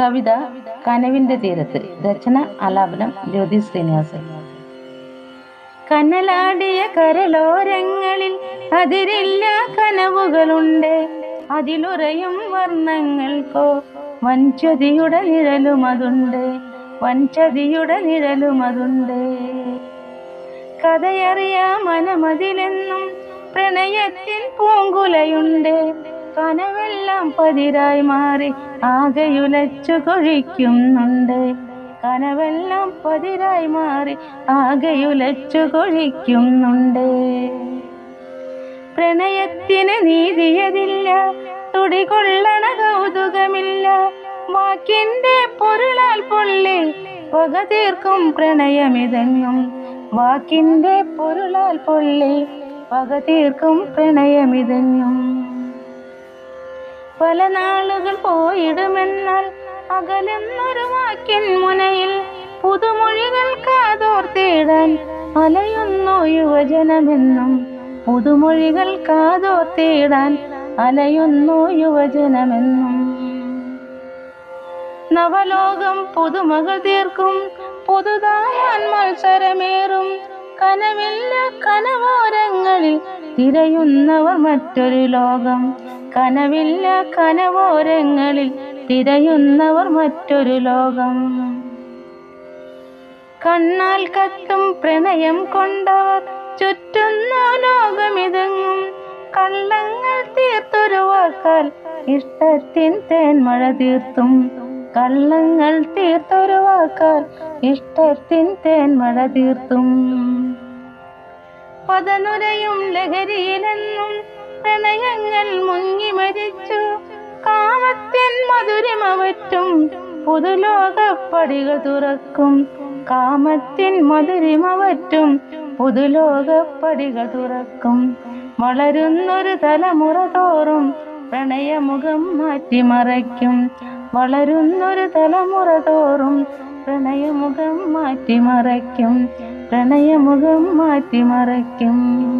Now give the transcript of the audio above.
കവിത കനവിന്റെ തീരത്ത്. രചന ആലാപനം ജ്യോതി ശ്രീനിവാസൻ. കനലാടിയ കരലോരങ്ങളിൽ അതിരില്ല കനവുകളുണ്ട്. അതിലുറയും വർണങ്ങൾക്കോ വഞ്ചതിയുടെ നിഴലുമതുണ്ട് വഞ്ചതിയുടെ നിഴലുമതുണ്ട് കഥയറിയാ മനമതിലെന്നും പ്രണയത്തിൽ പൂങ്കുലയുണ്ട്. കനവെല്ലാം പതിരായി മാറി ആകെയുലച്ചു കൊഴിക്കുന്നുണ്ട്. കനവെല്ലാം പതിരായി മാറി ആകെയുലച്ചു കൊഴിക്കുന്നുണ്ട്. പ്രണയത്തിന് നീതിയതില്ല തുടികൊള്ളണ കൗതുകമില്ല. വാക്കിന്റെ പൊരുളാൽ പൊള്ളി പക തീർക്കും പ്രണയമിതെങ്ങും വാക്കിന്റെ പൊരുളാൽ പൊള്ളി പക തീർക്കും പ്രണയമിതെങ്ങും പല നാളുകൾ പോയിടുമെന്നാൽ അകലെന്നൊരു വാക്കിൻ മുനയിൽ പുതുമൊഴികൾ കാതോർത്തിടാൻ അലയുന്നു യുവജനമെന്നും പുതുമൊഴികൾ കാതോർത്തിടാൻ അലയുന്നു യുവജനമെന്നും. നവലോകം പുതുമകൾ തീർക്കും പുതുതായാൻ മത്സരമേറും. കനവില്ല കനവോരങ്ങളിൽ തിരയുന്നവർ മറ്റൊരു ലോകം. കനവില്ല കനവോരങ്ങളിൽ തിരയുന്നവർ മറ്റൊരു ലോകം. കണ്ണാൽ കത്തും പ്രണയം കൊണ്ടവർ ചുറ്റുന്നു ലോകമിതങ്ങും. കള്ളങ്ങൾ തീർത്തൊരു വാക്കാൽ ഇഷ്ടത്തിൻ തേന്മഴ തീർത്തും. കള്ളങ്ങൾ തീർത്തൊരു വാക്കാൽ ഇഷ്ടത്തിൻ തേന്മഴ തീർത്തും. പതനുരയും ലഹരിയിലെന്നും പ്രണയങ്ങൾ മുങ്ങി മരിച്ചു. കാമത്തിൻ മധുരിമവറ്റും പുതുലോകപ്പടികൾ തുറക്കും. കാമത്തിൻ മധുരിമവറ്റും പുതുലോകപ്പടികൾ തുറക്കും. വളരുന്നൊരു തലമുറ തോറും പ്രണയമുഖം മാറ്റിമറയ്ക്കും. വളരുന്നൊരു തലമുറ തോറും പ്രണയമുഖം മാറ്റിമറയ്ക്കും. പ്രണയമുഖം മാറ്റിമറയ്ക്കും.